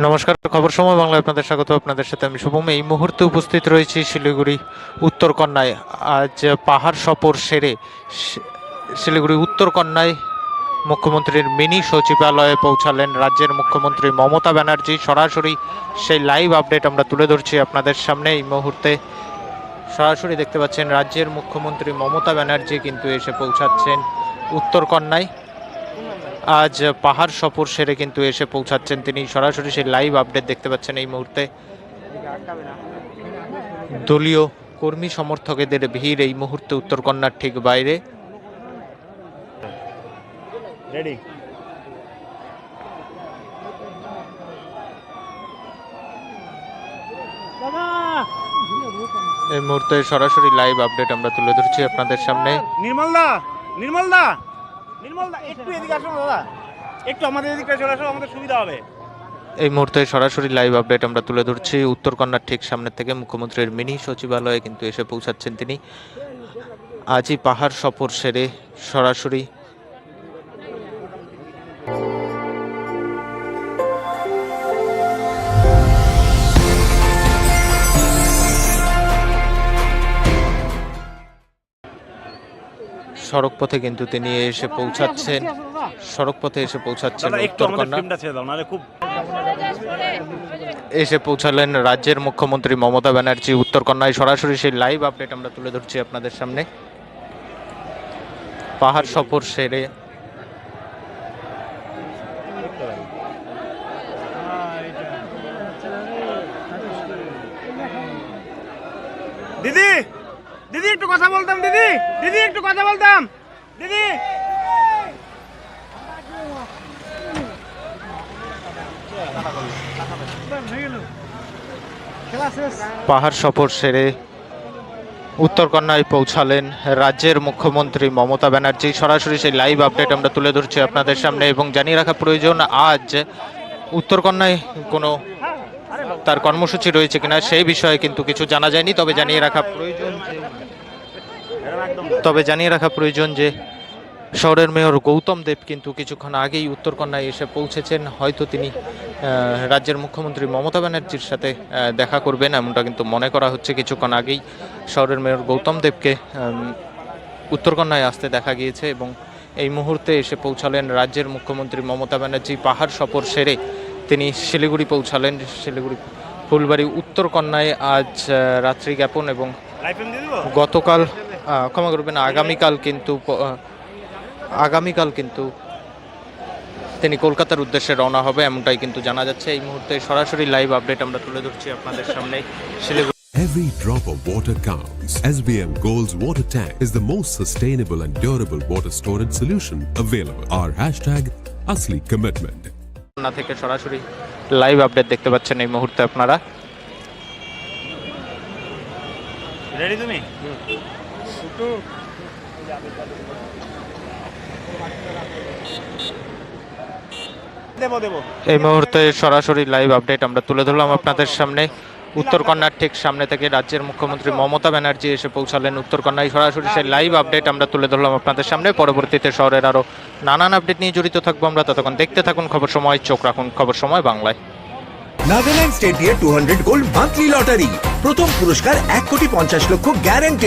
নমস্কার, খবর সময় বাংলায় আপনাদের স্বাগত। আপনাদের সাথে আমি শুভম। এই মুহূর্তে উপস্থিত রয়েছি শিলিগুড়ি উত্তরকন্যায়। আজ পাহাড় সফর সেরে শিলিগুড়ি উত্তরকন্যায় মুখ্যমন্ত্রীর মিনি সচিবালয়ে পৌঁছালেন রাজ্যের মুখ্যমন্ত্রী মমতা ব্যানার্জি। সরাসরি সেই লাইভ আপডেট আমরা তুলে ধরছি আপনাদের সামনে। এই মুহূর্তে সরাসরি দেখতে পাচ্ছেন রাজ্যের মুখ্যমন্ত্রী মমতা ব্যানার্জি কিন্তু এসে পৌঁছাচ্ছেন উত্তরকন্যায়। আজ পাহাড় সফর সেরে কিন্তু এসে পৌঁছাচ্ছেন তিনি। সরাসরি সেই লাইভ আপডেট দেখতে পাচ্ছেন এই মুহূর্তে। দলীয় কর্মী সমর্থকদের ভিড় এই মুহূর্তে উত্তরকন্যার ঠিক বাইরে। রেডি এই মুহূর্তে সরাসরি লাইভ আপডেট আমরা তুলে ধরছি আপনাদের সামনে। নির্মল দা এই মুহূর্তে সরাসরি লাইভ আপডেট আমরা তুলে ধরছি। উত্তরকন্যার ঠিক সামনে থেকে মুখ্যমন্ত্রীর মিনি সচিবালয়ে কিন্তু এসে পৌঁছাচ্ছেন তিনি। আজই পাহাড় সফর সেরে সরাসরি সড়ক পথে কিন্তু তিনি এসে পৌঁছাচ্ছেন। সড়ক পথে এসে পৌঁছাচ্ছেন এসে পৌঁছালেন রাজ্যের মুখ্যমন্ত্রী মমতা ব্যানার্জি উত্তরকন্যায় সরাসরি সেই লাইভ আপডেট আমরা তুলে ধরছি আপনাদের সামনে। পাহাড় সফর সেরে দিদি! দিদি, একটু কথা বলতাম, দিদি। দিদি, একটু কথা বলতাম। দিদি। পাহাড় সফর সেরে উত্তরকন্যায় পৌঁছালেন রাজ্যের মুখ্যমন্ত্রী মমতা ব্যানার্জি। সরাসরি সেই লাইভ আপডেট আমরা তুলে ধরছি আপনাদের সামনে এবং জানিয়ে রাখা প্রয়োজন, আজ উত্তরকন্যায় কোনো তার কর্মসূচি রয়েছে কিনা সেই বিষয়ে কিন্তু কিছু জানা যায়নি, তবে জানিয়ে রাখা প্রয়োজন তবে জানিয়ে রাখা প্রয়োজন যে শহরের মেয়র গৌতম দেব কিন্তু কিছুক্ষণ আগেই উত্তরকন্যায় এসে পৌঁছেছেন। হয়তো তিনি রাজ্যের মুখ্যমন্ত্রী মমতা ব্যানার্জির সাথে দেখা করবেন, এমনটা কিন্তু মনে করা হচ্ছে। কিছুক্ষণ আগেই শহরের মেয়র গৌতম দেবকে উত্তরকন্যায় আসতে দেখা গিয়েছে এবং এই মুহূর্তে এসে পৌঁছালেন রাজ্যের মুখ্যমন্ত্রী মমতা ব্যানার্জি। পাহাড় সফর সেরে তিনি শিলিগুড়ি পৌঁছালেন শিলিগুড়ি ফুলবাড়ি উত্তরকন্যায় আজ রাত্রি জ্ঞাপন এবং গতকাল ক্ষমা করবেন আগামীকাল কিন্তু আগামীকাল কিন্তু তিনি কলকাতার উদ্দেশ্যে রওনা হবে এমনটাই কিন্তু জানা যাচ্ছে এই মুহূর্তে সরাসরি লাইভ আপডেট আমরা তুলে ধরছি আপনাদের সামনে Siliguri Every drop of water counts. SBM Gold's water tank is the most sustainable and durable water storage solution available. Our hashtag Asli Commitment. না থেকে সরাসরি লাইভ আপডেট দেখতে পাচ্ছেন এই মুহূর্তে আপনারা। রেডি তুমি? এই মুহূর্তে সরাসরি লাইভ আপডেট আমরা তুলে ধরলাম আপনাদের সামনে। উত্তরকন্যার ঠিক সামনে থেকে রাজ্যের মুখ্যমন্ত্রী মমতা ব্যানার্জি এসে পৌঁছালেন উত্তরকন্যায়। সরাসরি সেই লাইভ আপডেট আমরা তুলে ধরলাম আপনাদের সামনে। পরবর্তীতে শহরের আরও নানান আপডেট নিয়ে জড়িত থাকব আমরা। ততক্ষণ দেখতে থাকুন খবর সময়, চোখ রাখুন খবর সময় বাংলায়। Nagaland state two hundred gold monthly lottery প্রথম পুরস্কার এক কোটি পঞ্চাশ লক্ষ গ্যারেন্টি